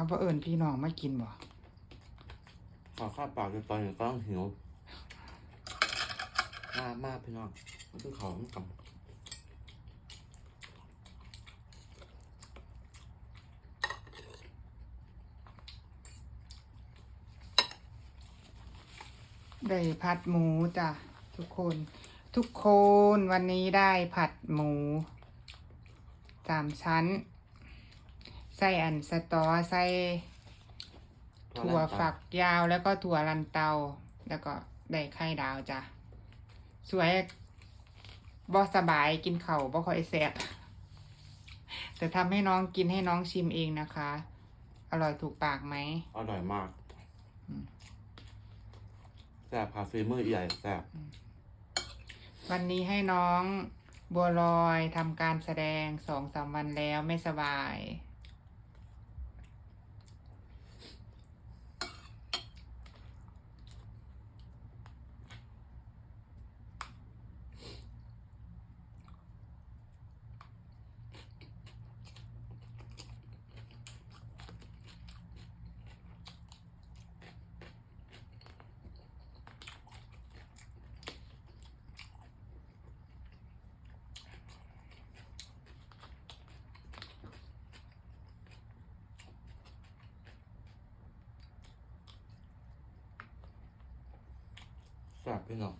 เอาบ่เอิญพี่น้องมากินบ่ขอข้าวเปล่าจะตอนนี้ก็ต้องหิวมากมากพี่น้องมันคือเขาต้องกได้ผัดหมูจ้ะทุกคน ทุกคนวันนี้ได้ผัดหมูสามชั้น ใส่อันสตอใส่ำถั่วฝักยาวแล้วก็ถั่วลันเตา แล้วก็ได้ไข่ดาวจ้ะสวยบอสบายกินเข่าวบ่ค่อยแซ่บแต่ทำให้น้องกินให้น้องชิมเองนะคะ อร่อยถูกปากไหมอร่อยมากอืมแซ่บคาฟีมือใหญ่แซ่บวันนี้ให้น้องบัวลอยทำการแสดงสองสามวันแล้วไม่สบาย แซ่บพี่น้อง